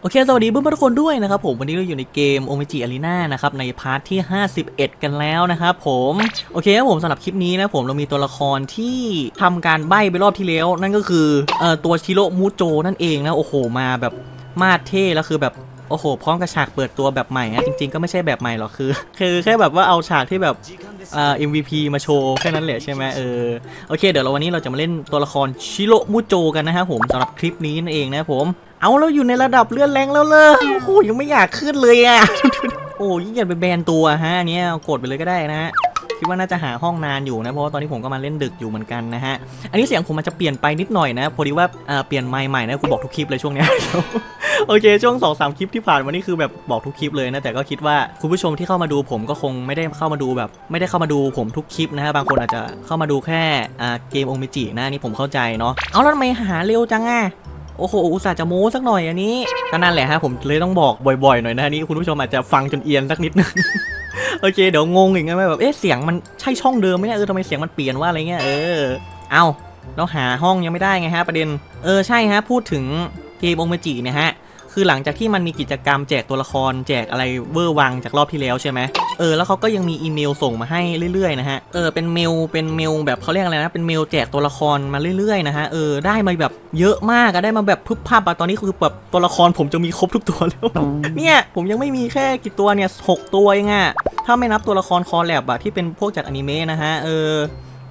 โอเค สวัสดีเพื่อนๆทุกคนด้วยนะครับผมวันนี้เราอยู่ในเกมโอเมจิอารีนานะครับในพาร์ทที่ 51 กันแล้วนะครับผมโอเคครับผมสำหรับคลิปนี้นะผมเรามีตัวละครที่ทำการใบ้ไปรอบที่แล้ว นั่นก็คือเอ่อตัวชิโร่มูโจนั่นเองนะโอ้โหมาแบบมาเท่แล้วคือแบบ โอ้โห พร้อมกับฉากเปิดตัวแบบใหม่อะจริง ๆ ก็ไม่ใช่แบบใหม่หรอกคือ คือแค่แบบว่าเอาฉากที่แบบเอ่อ MVP มาโชว์แค่นั้นแหละใช่ไหมเออโอเค เดี๋ยวเราวันนี้เราจะมาเล่นตัวละครชิโรมูโจกันนะครับผมสำหรับคลิปนี้นั่นเองนะผม เอาเราอยู่ในระดับเลื่อนแรงแล้วเลยโอ้โหยังไม่อยากขึ้นเลยอะโอ้ยิ่งอยากไปแบนตัวฮะอันเนี้ยกดไปเลยก็ได้นะฮะคิดว่าน่าจะหาห้องนานอยู่นะเพราะว่าตอนนี้ผมก็มาเล่นดึกอยู่เหมือนกันนะฮะอันนี้เสียงผมมันจะเปลี่ยนไปนิดหน่อยนะพอดีว่าเอ่อเปลี่ยนไมค์ใหม่นะกูบอกทุกคลิปเลยช่วงเนี้ย โอเค ช่วง2อสคลิปที่ผ่านมานี่คือแบบบอกทุกคลิปเลยนะ แต่ก็คิดว่าคุณผู้ชมที่เข้ามาดูผมก็คงไม่ได้เข้ามาดูแบบ ไม่ได้เข้ามาดูผมทุกคลิปนะฮะบางคนอาจจะเข้ามาดูแค่เกมองเมจินะนี่ผมเข้าใจเนาะเอาแล้วทำไมหาเร็วจังอะโอ้โห อุตส่าห์จะโม้สักหน่อยอันนี้ก็นั่นแหละฮะผมเลยต้องบอกบ่อยๆหน่อยนะนนี้คุณผู้ชมอาจจะฟังจนเอียนสักนิดนึงโอเคเดี๋ยวงงอีกนะแบบเอ๊ะเสียงมันใช่ช่องเดิมไหมเนี่ยเออทำไมเสียงมันเปลี่ยนว่าอะไรเงี้ยเออเอาเราหาห้องยังไม่ได้ไงฮะประเด็นเออใช่ฮะพูดถึงเกมองเมจิเนี่ยฮะ คือหลังจากที่มันมีกิจกรรมแจกตัวละคร แจกอะไรเวอร์วังจากรอบที่แล้วใช่ไหมเออแล้วเขาก็ยังมีอีเมลส่งมาให้เรื่อยๆนะฮะเออเป็นเมลเป็นเมลแบบเขาเรียกอะไรนะเป็นเมลแจกตัวละครมาเรื่อยๆนะฮะเออได้มาแบบเยอะมากอะได้มาแบบพึบพับอะตอนนี้คือแบบตัวละครผมจะมีครบทุกตัวแล้วเนี่ยผมยังไม่มีแค่กี่ตัวเนี่ยหกตัวเองอะถ้าไม่นับตัวละครคอแลบอะที่เป็นพวกจากอนิเมะนะฮะเออ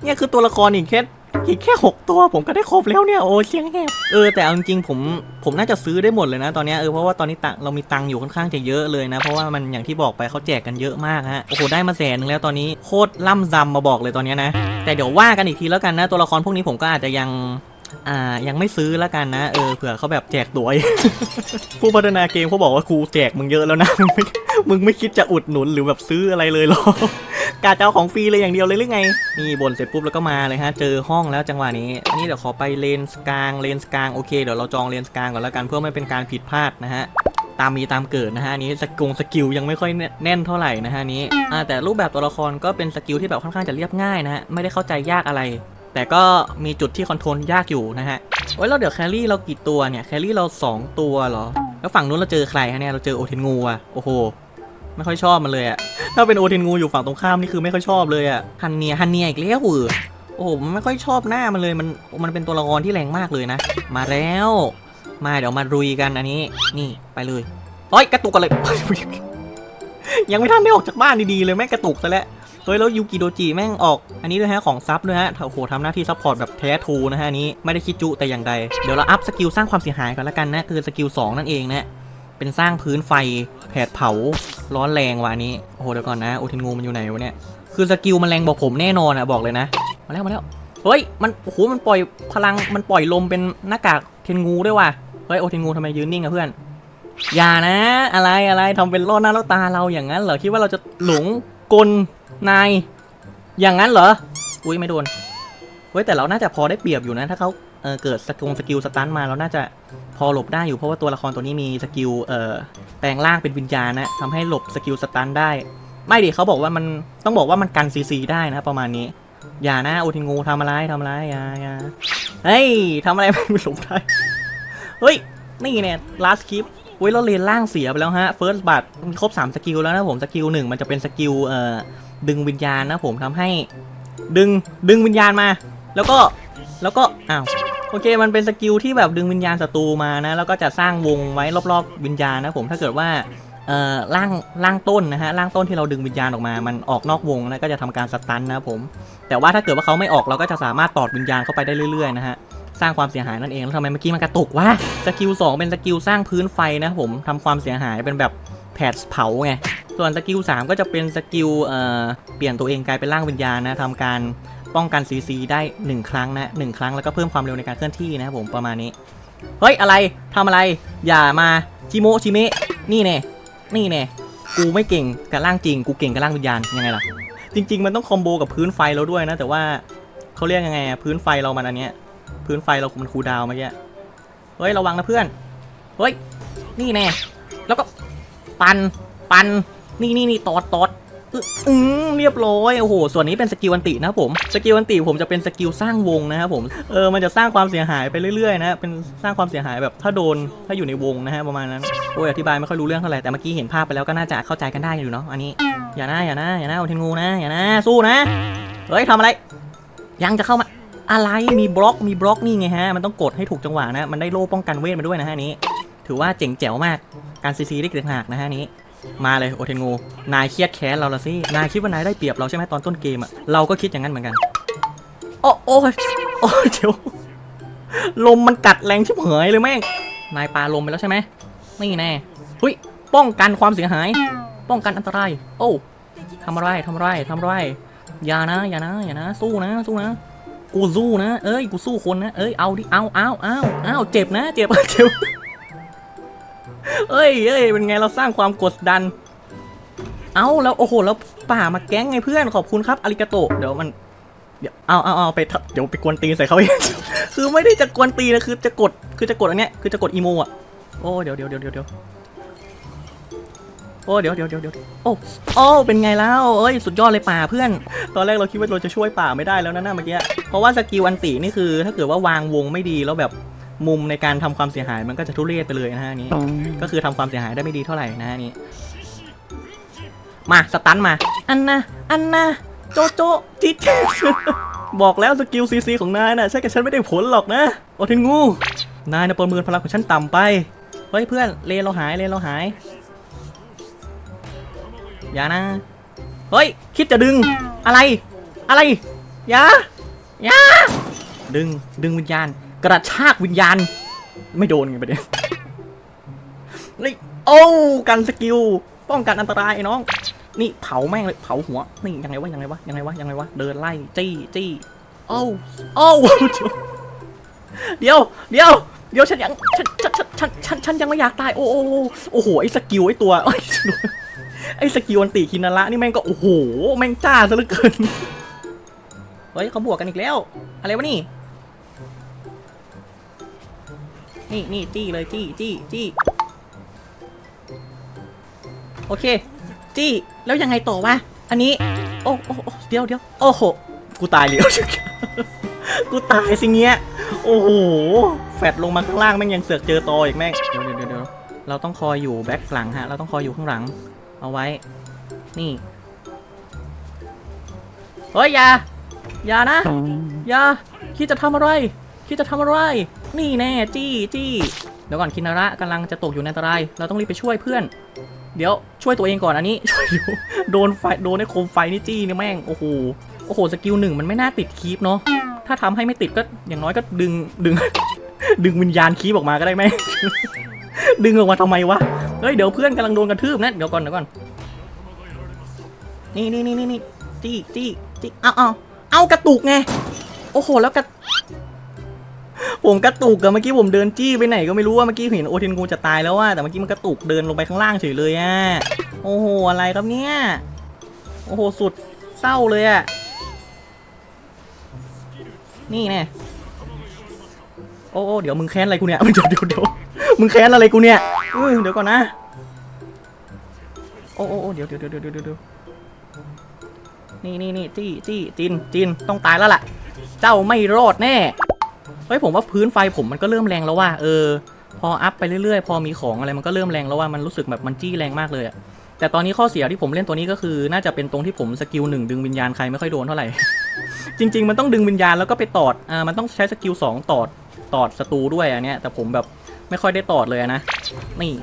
เนี่ยคือตัวละครอีกแค่ อีกแค่หกตัวผมก็ได้ครบแล้วเนี่ยโอ้เสียงแหบเออแต่เอาจริงๆผมผมน่าจะซื้อได้หมดเลยนะตอนนี้เออเพราะว่าตอนนี้ตังเรามีตังอยู่ค่อนข้างจะเยอะเลยนะเพราะว่ามันอย่างที่บอกไปเขาแจกกันเยอะมากฮะโอ้โหได้มาแสนนึงแล้วตอนนี้โคตรล่ำซำมาบอกเลยตอนนี้นะ แต่เดี๋ยวว่ากันอีกทีแล้วกันนะตัวละครพวกนี้ผมก็อาจจะยัง อ่ายังไม่ซื้อแล้วกันนะ เออเผื่อเขาแบบแจกตัวผู้พัฒนาเกมเขาบอกว่ากูแจกมึงเยอะแล้วนะ มึงไม่มึงไม่คิดจะอุดหนุนหรือแบบซื้ออะไรเลยหรอกาจะเอาของฟรีเลยอย่างเดียวเลยหรือไง นี่บนเสร็จปุ๊บแล้วก็มาเลยฮะ เจอห้องแล้วจังหวะนี้นี่เดี๋ยวขอไปเลนส์กลางเลนส์กลางโอเคเดี๋ยวเราจองเลนส์กลางก่อนแล้วกันเพื่อไม่เป็นการผิดพลาดนะฮะตามมีตามเกิดนะฮะนี้สกงสกิลยังไม่ค่อยแน่นเท่าไหร่นะฮะนี้แต่รูปแบบตัวละครก็เป็นสกิลที่แบบค่อนข้างจะเรียบง่ายนะฮะไม่ได้เข้าใจยากอะไร แต่ก็มีจุดที่คอนโทรลยากอยู่นะฮะโอ้ยแล้วเดี๋ยวแครี่เรากี่ตัวเนี่ยแครี่เรา 2 ตัวเหรอ แล้วฝั่งนู้นเราเจอใครฮะเนี่ยเราเจอโอเทนงูอะโอ้โหไม่ค่อยชอบมันเลยอะถ้าเป็นโอเทนงูอยู่ฝั่งตรงข้ามนี่คือไม่ค่อยชอบเลยอะฮันเนียฮันเนียอีกแล้วเหรอโอ้โหไม่ค่อยชอบหน้ามันเลยมันมันเป็นตัวละครที่แรงมากเลยนะ มาแล้ว มาเดี๋ยวมารุยกันอันนี้นี่ไปเลยเฮ้ยกระตุกกันเลย ยังไม่ทันได้ออกจากบ้านดีๆเลยแม่กระตุกซะแล้ว เฮ้ยแล้วยูกิโดจิแม่งออกอันนี้ด้วยฮะของซับด้วยฮะโอ้โหทำหน้าที่ซัพพอร์ตแบบแท้ทูนะฮะนนี้ไม่ได้คิดจุแต่อย่างใดเดี๋ยวเราอัพสกิลสร้างความเสียหายก่อนละกันนะคือสกิล2นั่นเองนะเป็นสร้างพื้นไฟแผดเผาร้อนแรงว่ะอันนี้โอ้โหเดี๋ยวก่อนนะโอเทนงูมันอยู่ไหนวะเนี่ยคือสกิลมันแรงบอกผมแน่นอนอะบอกเลยนะมาแล้วมาแล้วเฮ้ยมันโอ้โหมันปล่อยพลังมันปล่อยลมเป็นหน้ากากเทนงูด้วยว่ะเฮ้ยโอเทนงูทำไมยืนนิ่งอะเพื่อนอย่านะ อะไรอะไรทำเป็นล่อหน้าล่อตาเราอย่างนั้นเหรอคิดว่าเราจะหลง กลนาย อย่างนั้นเหรอ อุ้ยไม่โดนเฮ้ยแต่เราน่าจะพอได้เปรียบอยู่นะ ถ้าเขาเออเกิดสกงสกิลสตันมาเราน่าจะพอหลบได้อยู่เพราะว่าตัวละครตัวนี้มีสกิลเอ่อแปลงร่างเป็นวิญญาณนะทำให้หลบสกิลสตันได้ ไม่ดิเขาบอกว่ามันต้องบอกว่ามันกันซีซีได้นะประมาณนี้ อย่านะโอทิงูทำอะไรทำอะไรอย่าอย่าเฮ้ยทำอะไรไม่หลบได้เฮ้ยนี่เนี่ย last clip เว้ยเราเลนล่างเสียไปแล้วฮะ first บัตมีครบ 3 สกิลแล้วนะผมสกิลหนึ่งมันจะเป็นสกิลเอ่อดึงวิญญาณนะผมทำให้ดึงดึงวิญญาณมา แล้วก็แล้วก็อ้าวโอเคมันเป็นสกิลที่แบบดึงวิญญาณศัตรูมานะ แล้วก็จะสร้างวงไว้รอบๆวิญญาณนะผมถ้าเกิดว่าเอ่อร่างร่างต้นนะฮะร่างต้นที่เราดึงวิญญาณออกมา มันออกนอกวงนะก็จะทำการสตันนะผม แต่ว่าถ้าเกิดว่าเขาไม่ออกเราก็จะสามารถตอดวิญญาณเข้าไปได้เรื่อยๆนะฮะ สร้างความเสียหายนั่นเองแล้วทำไมเมื่อกี้มันกระตุกวะสกิล2เป็นสกิลสร้างพื้นไฟนะผมทำความเสียหายเป็นแบบแผดเผาไงส่วนสกิล3ก็จะเป็นสกิลเอ่อเปลี่ยนตัวเองกลายเป็นร่างวิญญาณนะทำการป้องกัน CC ได้ 1 ครั้งนะหนึ่งครั้งแล้วก็เพิ่มความเร็วในการเคลื่อนที่นะครับผมประมาณนี้เฮ้ยอะไรทำอะไร อย่ามาชิโมชิเมะนี่แน่นี่แน่กูไม่เก่งกับร่างจริง กูเก่งกับร่างวิญญาณยังไงล่ะจริง ๆ มันต้องคอมโบกับพื้นไฟเราด้วยนะแต่ว่าเขาเรียกยังไงอะพื้นไฟเรามันอันเนี้ย พื้นไฟเรามันคูดาวเมื่อกี้เฮ้ยระวังนะเพื่อน เฮ้ย นี่แน่ แล้วก็ ปัน ปัน นี่นี่นี่ตอดตอดอึอืมเรียบร้อย โอ้โห ส่วนนี้เป็นสกิลอันตินะผม สกิลอันติผมจะเป็นสกิลสร้างวงนะครับผม เออ มันจะสร้างความเสียหายไปเรื่อยๆนะ เป็นสร้างความเสียหายแบบถ้าโดน ถ้าอยู่ในวงนะฮะประมาณนั้น โอ้ยอธิบายไม่ค่อยรู้เรื่องเท่าไหร่ แต่เมื่อกี้เห็นภาพไปแล้วก็น่าจะเข้าใจกันได้อยู่เนาะ อันนี้ อย่านะอย่านะอย่านะโอเทนงูนะ อย่านะ สู้นะ เฮ้ยทำอะไร ยังจะเข้ามา อะไรมีบล็อกมีบล็อกนี่ไงฮะ มันต้องกดให้ถูกจังหวะนะ มันได้โล่ป้องกันเวทมาด้วยนะฮะนี้ ถือว่าเจ๋งแจ๋วมาก การซีซีได้เกิดหักนะฮะนี้ มาเลยโอเทนงู นายเครียดแค้นเราละสิ นายคิดว่านายได้เปรียบเราใช่ไหมตอนต้นเกมอะเราก็คิดอย่างนั้นเหมือนกันโอ้โอ้ยโอ้ยเดี๋ยวลมมันกัดแรงชิบเหยเลยแม่ง นายปาลมไปแล้วใช่ไหมนี่แน่เฮ้ย ป้องกันความเสียหาย ป้องกันอันตราย โอ้ทำอะไรทำอะไรทำอะไร อย่านะ อย่านะ อย่านะ สู้นะ สู้นะ กูสู้นะ เอ้ย กูสู้คนนะ เอ้ย เอาดิ เอาเอาเอาเอาเจ็บนะ เจ็บเจ็บเอ้ยเอ้ย เป็นไงเราสร้างความกดดัน เอาแล้วโอ้โห แล้วป่ามาแก๊งไงเพื่อน ขอบคุณครับอาริกาโตะเดี๋ยวมัน เดี๋ยว เอาเอาเอาไปเดี๋ยวไปกวนตีนใส่เขาเองคือไม่ได้จะกวนตีนนะ คือจะกด คือจะกดอันเนี้ย คือจะกดอีโมอะ โอ้ เดี๋ยวเดี๋ยวเดี๋ยวเดี๋ยว โอ้เดี๋ยวเดี๋ยวเดี๋ยวเดี๋ยวโอ้โอ้เป็นไงแล้วเอ้ยสุดยอดเลยป่าเพื่อน ตอนแรกเราคิดว่าเราจะช่วยป่าไม่ได้แล้วนะน่าเมื่อกี้เพราะว่าสกิลอันตินี่คือ ถ้าเกิดว่าวางวงไม่ดีแล้วแบบมุมในการทำความเสียหายมันก็จะทุเรศไปเลยนะฮะอันนี้ ก็คือทำความเสียหายได้ไม่ดีเท่าไหร่นะฮะอันนี้ มาสตันมา อันนะอันนะโจโจจิจิบอกแล้วสกิลซีซีของนายน่ะใช่กับฉันไม่ได้ผลหรอกนะโอเทนงูนายนะประเมินพลังของฉันต่ำไปเฮ้ยเพื่อนเลนเราหายเลนเราหาย อย่านะ เฮ้ย คิดจะดึง อะไร อะไร อย่า อย่า ดึง ดึงวิญญาณ กระชากวิญญาณ ไม่โดนไงประเด็นนี่โอ้กันสกิล ป้องกันอันตรายไอ้น้อง นี่เผาแม่งเลย เผาหัว นี่ยังไงวะ ยังไงวะ ยังไงวะ ยังไงวะ เดินไล่ จี้ จี้โอ้โอ้เดี๋ยว เดี๋ยว เดี๋ยวฉันยัง ฉัน ฉัน ฉัน ฉัน ฉันยังไม่อยากตาย โอ้โอ้โอ้โห ไอ้สกิลไอ้ตัวโอ้ ไอ้สกิลอันติคินาระนี่แม่งก็โอ้โห แม่งจ้าซะเหลือเกิน เฮ้ยเขาบวกกันอีกแล้ว อะไรวะนี่ นี่นี่จี้เลยจี้จี้จี้โอเค จี้ แล้วยังไงต่อวะ อันนี้โอ้โอ้โอ้เดี๋ยวเดี๋ยวโอ้โห กูตายเลยกูตายสิเงี้ย โอ้โห แฟดลงมาข้างล่างแม่งยังเสือกเจอตออีกแม่ง เดี๋ยวเดี๋ยวเราต้องคอยอยู่แบ็คหลังฮะ เราต้องคอยอยู่ข้างหลัง เอาไว้ นี่ เฮ้ยอย่า อย่านะ อย่า คิดจะทำอะไร คิดจะทำอะไร นี่แน่ จี้จี้เดี๋ยวก่อนคินาระกำลังจะตกอยู่ในอันตราย เราต้องรีบไปช่วยเพื่อน เดี๋ยวช่วยตัวเองก่อนอันนี้ ช่วยอยู่โดนไฟ โดนไอ้โคมไฟนี่จี้นี่แม่ง โอ้โห โอ้โห สกิลหนึ่งมันไม่น่าติดคีปเนาะ ถ้าทำให้ไม่ติดก็อย่างน้อยก็ดึง ดึง ดึงวิญญาณคีปออกมาก็ได้ไหม ดึงออกมาทำไมวะ เฮ้ยเดี๋ยวเพื่อนกำลังโดนกระทืบนะเดี๋ยวก่อนเดี๋ยวก่อนนี่นี่นี่นี่นี่จี้จี้จี้เอาเอาเอากระตุกไงโอ้โหแล้วกระผมกระตุกกับเมื่อกี้ผมเดินจี้ไปไหนก็ไม่รู้ว่าเมื่อกี้เห็นโอเทนกูจะตายแล้วว่าแต่เมื่อกี้มันกระตุกเดินลงไปข้างล่างเฉยเลยอะโอ้โหอะไรครับเนี่ยโอ้โหสุดเศร้าเลยอะนี่แน่โอ้โอ้เดี๋ยวมึงแค้นอะไรกูเนี่ยเดี๋ยวเดี๋ยวเดี๋ยวมึงแค้นอะไรกูเนี่ย ออเดี๋ยวก่อนนะ โอ้โอ้เดี๋ยวเดี๋ยวเดี๋ยวเดี๋ยวเดี๋ยวเดี๋ยวนี่นี่นี่จี้จี้จินจินต้องตายแล้วล่ะ เจ้าไม่รอดแน่ เฮ้ยผมว่าพื้นไฟผมมันก็เริ่มแรงแล้วว่า เออ พออัพไปเรื่อยๆ พอมีของอะไรมันก็เริ่มแรงแล้วว่ามันรู้สึกแบบมันจี้แรงมากเลยอะแต่ตอนนี้ข้อเสียที่ผมเล่นตัวนี้ก็คือ น่าจะเป็นตรงที่ผมสกิลหนึ่งดึงวิญญาณใครไม่ค่อยโดนเท่าไหร่ จริง ๆ มันต้องดึงวิญญาณแล้วก็ไปตอด อ่า มันต้องใช้สกิลสองตอด ตอดศัตรูด้วยอันเนี้ย แต่ผมแบบ ไม่ค่อยได้ตอดเลยนะ นี่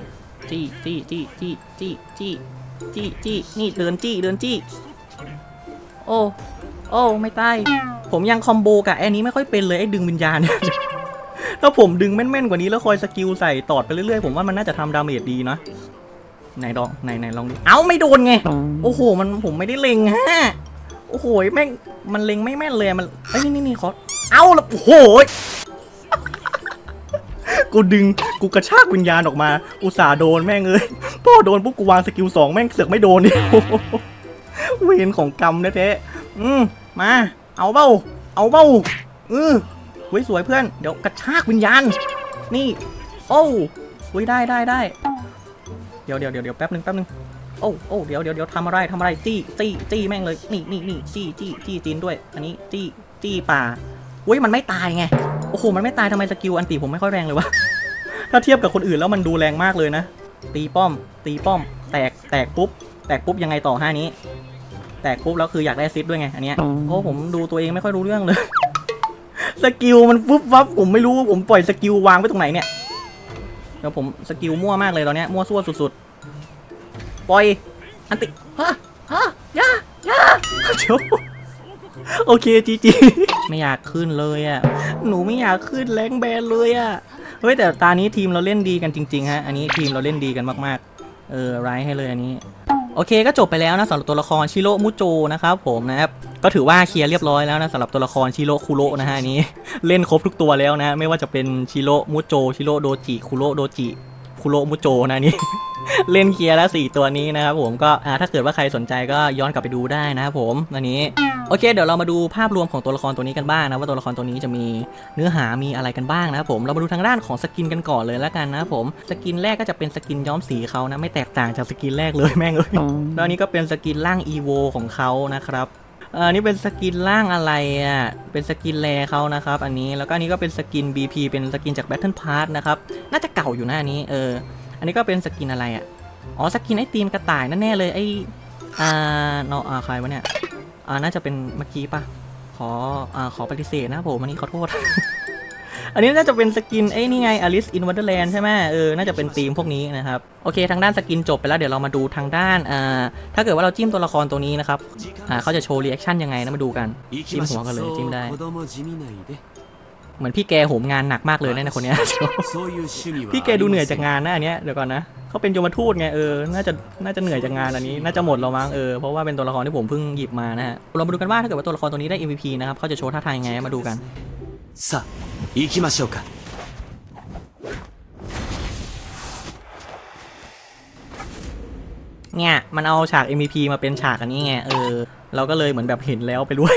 จี้จี้จี้จี้จี้จี้จี้จี้นี่เดินจี้เดินจี้โอ้โอ้ไม่ตายผมยังคอมโบกับไอ้นี้ไม่ค่อยเป็นเลยไอ้ดึงวิญญาณเนี่ยถ้าผมดึงแม่นๆกว่านี้แล้วคอยสกิลใส่ตอดไปเรื่อยๆผมว่ามันน่าจะทำดาเมจดีนะไหนลองไหนไหนลองดิเอ้าไม่โดนไง โอ้โห มันผมไม่ได้เล็งฮะโอ้โหแม่งมันเล็งไม่แม่นเลยมันเอ้ยนี่นี่นี่ขอเอ้าแล้วโอ้โห กูดึงกูกระชากวิญญาณออกมา อุตส่าห์โดนแม่งเอ้ยพ่อโดนปุ๊บกูวางสกิลสองแม่งเสือกไม่โดนนี่เวรของกรรมแท้ๆอืมมา เอาเบ้า เอาเบ้าอือสวยสวยเพื่อน เดี๋ยวกระชากวิญญาณ นี่ โอ้อุ้ยได้ได้ได้เดี๋ยวเดี๋ยวเดี๋ยวเดี๋ยวแป๊บนึงแป๊บนึงโอ้โอ้เดี๋ยวเดี๋ยวเดี๋ยวทำอะไรทำอะไรจี้จี้จี้แม่งเลย นี่นี่นี่จี้จี้จี้จีนด้วย อันนี้จี้จี้ป่าอุ้ยมันไม่ตายไง โอ้โห มันไม่ตายทำไมสกิลอันตีผมไม่ค่อยแรงเลยวะ ถ้าเทียบกับคนอื่นแล้วมันดูแรงมากเลยนะ ตีป้อม ตีป้อม แตก แตกปุ๊บ แตกปุ๊บยังไงต่อห้านี้ แตกปุ๊บแล้วคืออยากได้ซิดด้วยไง อันเนี้ยโอ้ผมดูตัวเองไม่ค่อยรู้เรื่องเลย สกิลมันปุ๊บวับผมไม่รู้ว่าผมปล่อยสกิลวางไว้ตรงไหนเนี่ย เดี๋ยวผมสกิลมั่วมากเลยตอนเนี้ยมั่วซั่วสุดๆ ปล่อย อันติฮะฮะอยาอยาเดี๋ยวโอเคจีจีไม่อยากขึ้นเลยอะ หนูไม่อยากขึ้นแรงแบนเลยอะ เฮ้ยแต่ตานี้ทีมเราเล่นดีกันจริงๆฮะอันนี้ทีมเราเล่นดีกันมากๆ เออไรให้เลยอันนี้โอเคก็จบไปแล้วนะสำหรับตัวละครชิโร่มุโจนะครับผมนะครับก็ถือว่าเคลียร์เรียบร้อยแล้วนะสำหรับตัวละครชิโร่คุโร่นะฮะนี้ เล่นครบทุกตัวแล้วนะ ไม่ว่าจะเป็นชิโร่มุโจชิโร่โดจิคุโร่โดจิ คุโระมุโจนะอันนี้เล่นเคลียร์แล้วสี่ตัวนี้นะครับผมก็อ่าถ้าเกิดว่าใครสนใจก็ย้อนกลับไปดูได้นะครับผมอันนี้โอเค เดี๋ยวเรามาดูภาพรวมของตัวละครตัวนี้กันบ้างนะว่าตัวละครตัวนี้จะมีเนื้อหามีอะไรกันบ้างนะครับผมเรามาดูทางด้านของสกินกันก่อนเลยแล้วกันนะครับผมสกินแรกก็จะเป็นสกินย้อมสีเขานะไม่แตกต่างจากสกินแรกเลยแม่งเอ้ยแล้วอันนี้ก็เป็นสกินร่าง EVO ของเขานะครับเอันนี้เป็นสกินร่างอะไรอะ เป็นสกินแรเขานะครับ อันนี้ แล้วก็อันนี้ก็เป็นสกิน BP เป็นสกินจาก Battle Pass นะครับ น่าจะเก่าอยู่นะอันนี้ เออ อันนี้ก็เป็นสกินอะไรอะ อ๋อ สกินไอ้ตีมกระต่ายนั่นแน่เลย ไอ้อ่าเนาะอ่าใครวะเนี่ย อ่า น่าจะเป็นเมื่อกี้ปะขอ อ่า ขอปฏิเสธนะผม อันนี้ขอโทษ อันนี้น่าจะเป็นสกินไอ้นี่ไง Alice in Wonderland ใช่ไหมเออ น่าจะเป็นธีมพวกนี้นะครับ โอเค ทางด้านสกินจบไปแล้วเดี๋ยวเรามาดูทางด้านอ่าถ้าเกิดว่าเราจิ้มตัวละครตัวนี้นะครับอ่าเขาจะโชว์รีแอคชั่นยังไงนะมาดูกันจิ้มหัวกันเลยจิ้มได้เหมือนพี่แกโหมงานหนักมากเลยนนะคนนี้พี่แกดูเหนื่อยจากงานนะอันเนี้ยเดี๋ยวก่อนนะเขาเป็นโยมทูตไงเออ น่าจะน่าจะเหนื่อยจากงานอันนี้น่าจะหมดแล้วมั้งเออเพราะว่าเป็นตัวละครที่ผมเพิ่งหยิบมานะฮะเรามาดูกันว่าถ้าเกิดว่าตัวละครตัวนี้ได้ MVP นะครับเขาจะโชว์ท่าทางยังไงมาดูกัน さあ行きましょうか เนี่ยมันเอาฉาก MVP มาเป็นฉากอันนี้ไงเออ เราก็เลยเหมือนแบบเห็นแล้วไปด้วย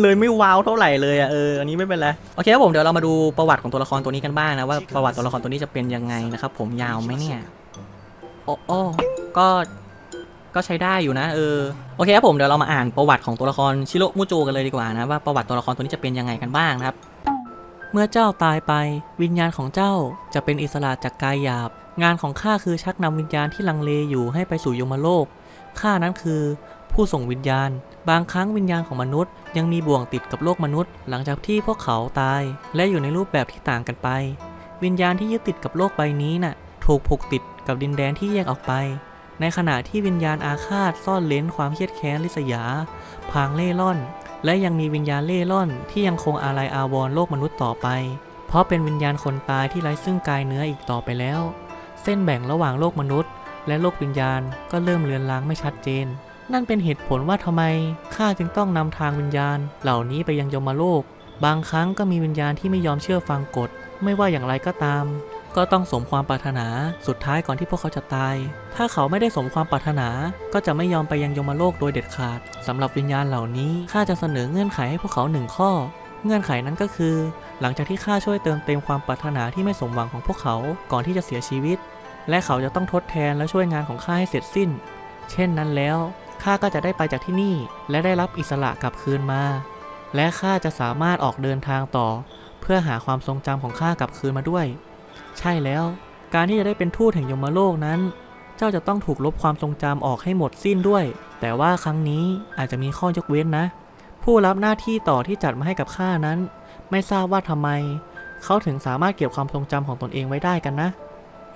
เลยไม่ว้าวเท่าไหร่เลยอ่ะเอออันนี้ไม่เป็นไรโอเคครับผมเดี๋ยวเรามาดูประวัติของตัวละครตัวนี้กันบ้างนะว่าประวัติตัวละครตัวนี้จะเป็นยังไงนะครับผมยาวไหมเนี่ยโอ้โอ้ก็ ก็ใช้ได้อยู่นะเออโอเคครับผมเดี๋ยวเรามาอ่านประวัติของตัวละครชิโร่มูโจกันเลยดีกว่านะว่าประวัติตัวละครตัวนี้จะเป็นยังไงกันบ้างนะครับ เมื่อเจ้าตายไป วิญญาณของเจ้าจะเป็นอิสระจากกายหยาบ งานของข้าคือชักนำวิญญาณที่ลังเลอยู่ให้ไปสู่ยมโลกข้านั้นคือ ผู้ส่งวิญญาณ บางครั้งวิญญาณของมนุษย์ ยังมีบ่วงติดกับโลกมนุษย์ หลังจากที่พวกเขาตาย และอยู่ในรูปแบบที่ต่างกันไป วิญญาณที่ยึดติดกับโลกใบนี้น่ะถูกผูกติดกับดินแดนที่แยกออกไป ในขณะที่วิญญาณอาฆาตซ่อนเล้นความเครียดแค้นริษยา พางเล่ร่อน และยังมีวิญญาณเล่ร่อนที่ยังคงอาลัยอาวรณ์โลกมนุษย์ต่อไป เพราะเป็นวิญญาณคนตายที่ไร้ซึ่งกายเนื้ออีกต่อไปแล้ว เส้นแบ่งระหว่างโลกมนุษย์ และโลกวิญญาณก็เริ่มเลือนลางไม่ชัดเจน นั่นเป็นเหตุผลว่าทำไมข้าจึงต้องนำทางวิญญาณ เหล่านี้ไปยังยมโลก บางครั้งก็มีวิญญาณที่ไม่ยอมเชื่อฟังกฎไม่ว่าอย่างไรก็ตาม ก็ต้องสมความปรารถนาสุดท้ายก่อนที่พวกเขาจะตาย ถ้าเขาไม่ได้สมความปรารถนา ก็จะไม่ยอมไปยังยมโลกโดยเด็ดขาดสำหรับวิญญาณเหล่านี้ข้าจะเสนอเงื่อนไขให้พวกเขาหนึ่งข้อ เงื่อนไขนั้นก็คือ หลังจากที่ข้าช่วยเติมเต็มความปรารถนาที่ไม่สมหวังของพวกเขาก่อนที่จะเสียชีวิต และเขาจะต้องทดแทนและช่วยงานของข้าให้เสร็จสิ้น เช่นนั้นแล้วข้าก็จะได้ไปจากที่นี่ และได้รับอิสระกลับคืนมา และข้าจะสามารถออกเดินทางต่อ เพื่อหาความทรงจำของข้ากลับคืนมาด้วย ใช่แล้ว การที่จะได้เป็นทูตแห่งยมโลกนั้น เจ้าจะต้องถูกลบความทรงจำออกให้หมดสิ้นด้วย แต่ว่าครั้งนี้อาจจะมีข้อยกเว้นนะ ผู้รับหน้าที่ต่อที่จัดมาให้กับข้านั้น ไม่ทราบว่าทำไม เขาถึงสามารถเก็บความทรงจำของตนเองไว้ได้กันนะ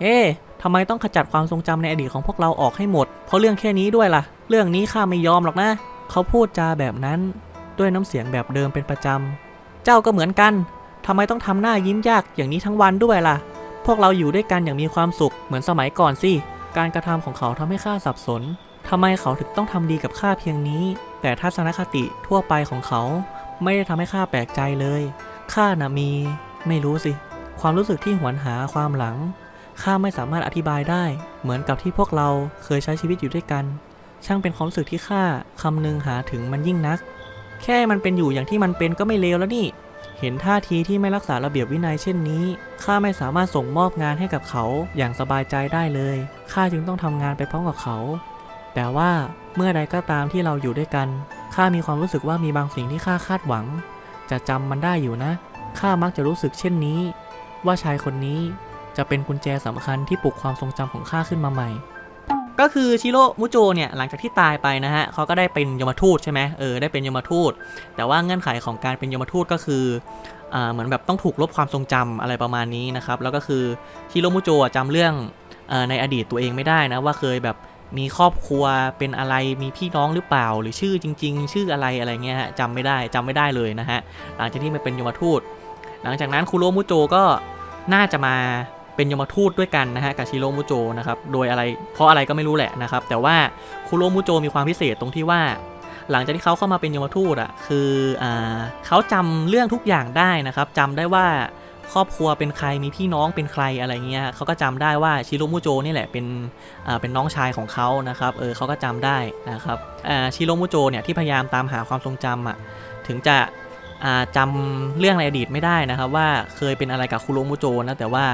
เอ๊ะทำไมต้องขจัดความทรงจำในอดีตของพวกเราออกให้หมด เพราะเรื่องแค่นี้ด้วยล่ะ เรื่องนี้ข้าไม่ยอมหรอกนะ เขาพูดจาแบบนั้น ด้วยน้ำเสียงแบบเดิมเป็นประจำ เจ้าก็เหมือนกัน ทำไมต้องทำหน้ายิ้มยากอย่างนี้ทั้งวันด้วยล่ะ พวกเราอยู่ด้วยกันอย่างมีความสุขเหมือนสมัยก่อนสิ การกระทำของเขาทำให้ข้าสับสนทำไมเขาถึงต้องทำดีกับข้าเพียงนี้ แต่ทัศนคติทั่วไปของเขา ไม่ได้ทำให้ข้าแปลกใจเลย ข้าน่ะมี ไม่รู้สิ ความรู้สึกที่หวนหาความหลัง ข้าไม่สามารถอธิบายได้ เหมือนกับที่พวกเราเคยใช้ชีวิตอยู่ด้วยกัน ช่างเป็นความรู้สึกที่ข้าคำนึงหาถึงมันยิ่งนัก แค่มันเป็นอยู่อย่างที่มันเป็นก็ไม่เลวแล้วนี่ เห็นท่าทีที่ไม่รักษาระเบียบวินัยเช่นนี้ ข้าไม่สามารถส่งมอบงานให้กับเขาอย่างสบายใจได้เลย ข้าจึงต้องทำงานไปพร้อมกับเขา แต่ว่าเมื่อใดก็ตามที่เราอยู่ด้วยกัน ข้ามีความรู้สึกว่ามีบางสิ่งที่ข้าคาดหวัง จะจำมันได้อยู่นะ ข้ามักจะรู้สึกเช่นนี้ ว่าชายคนนี้จะเป็นกุญแจสำคัญที่ปลุกความทรงจำของข้าขึ้นมาใหม่ ก็คือชิโร่มุโจเนี่ยหลังจากที่ตายไปนะฮะเขาก็ได้เป็นยมทูตใช่ไหมเออได้เป็นยมทูต แต่ว่าเงื่อนไขของการเป็นยมทูตก็คืออ่าเหมือนแบบต้องถูกลบความทรงจำอะไรประมาณนี้นะครับแล้วก็คือชิโร่มุโจอะจำเรื่องอในอดีตตัวเองไม่ได้นะว่าเคยแบบมีครอบครัวเป็นอะไรมีพี่น้องหรือเปล่า หรือชื่อจริง ๆ ชื่ออะไรอะไรเงี้ยฮะจำไม่ได้จำไม่ได้เลยนะฮะหลังจากที่มาเป็นยมทูต หลังจากนั้นคุโรมุโจก็น่าจะมา เป็นยมทูตด้วยกันนะฮะกับชิโรมุโจนะครับโดยอะไรเพราะอะไรก็ไม่รู้แหละนะครับ แต่ว่าคุโรมุโจมีความพิเศษตรงที่ว่า หลังจากที่เขาเข้ามาเป็นยมทูตอะคืออ่าเขาจำเรื่องทุกอย่างได้นะครับจำได้ว่าครอบครัวเป็นใครมีพี่น้องเป็นใครอะไรเงี้ยเขาก็จำได้ว่าชิโรมุโจนี่แหละเป็นอ่าเป็นน้องชายของเขานะครับเออเขาก็จำได้นะครับอ่าชิโรมุโจเนี่ยที่พยายามตามหาความทรงจำอะถึงจะอ่าจำเรื่องในอดีตไม่ได้นะครับ ว่าเคยเป็นอะไรกับคุโรมุโจนะแต่ว่า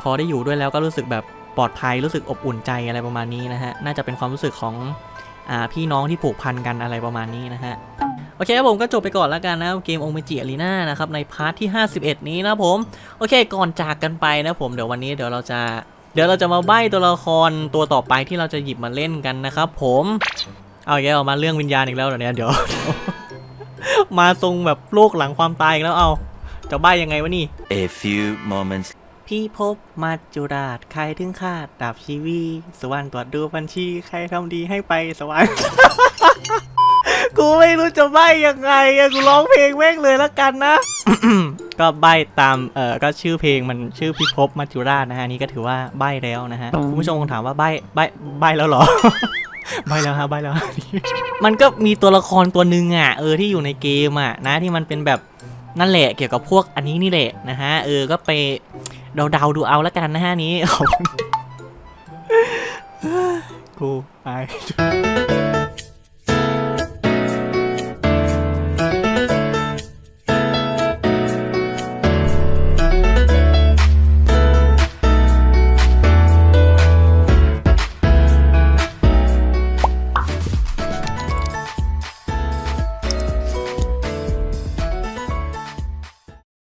พอได้อยู่ด้วยแล้วก็รู้สึกแบบปลอดภัยรู้สึกอบอุ่นใจอะไรประมาณนี้นะฮะน่าจะเป็นความรู้สึกของอพี่น้องที่ผูกพันกันอะไรประมาณนี้นะฮะโอเคครับผมก็จบไปก่อนแล้วกันนะเกมองเมจิอารีนานะครับในพาร์ทที่ 51 นี้นะผม โอเคก่อนจากกันไปนะผมเดี๋ยววันนี้เดี๋ยวเราจะเดี๋ยวเราจะมาใบ้ตัวละครตัวต่อไปที่เราจะหยิบมาเล่นกันนะครับผมเอาอีกแล้วมาเรื่องวิญญาณอีกแล้วเหรอเนี่ยเดี๋ยว มาทรงแบบโลกหลังความตายอีกแล้วเอาจะใบ้ยังไงวะนี่ A few moments พี่พบมาจุราชใครถึงคาดดับชีวี สวรรค์ตรวจดูบัญชี ใครทำดีให้ไปสวรรค์ กูไม่รู้จะใบ้ยังไงอะกูร้องเพลงแม่งเลยแล้วกันนะ ก็ใบ้ตามเออก็ชื่อเพลงมันชื่อพิภพมัจจุราชนะฮะอันนี่ก็ถือว่าใบ้แล้วนะฮะคุณผู้ชมคงถามว่าใบ้ใบ้ใบ้แล้วเหรอ ใบ้แล้วฮะใบ้แล้วฮะมันก็มีตัวละครตัวหนึ่งอะเออที่อยู่ในเกมอะนะที่มันเป็นแบบนั่นแหละเกี่ยวกับพวกอันนี้นี่แหละนะฮะเออก็ไป เดาๆดูเอาแล้วกันนะฮะนี้กูไป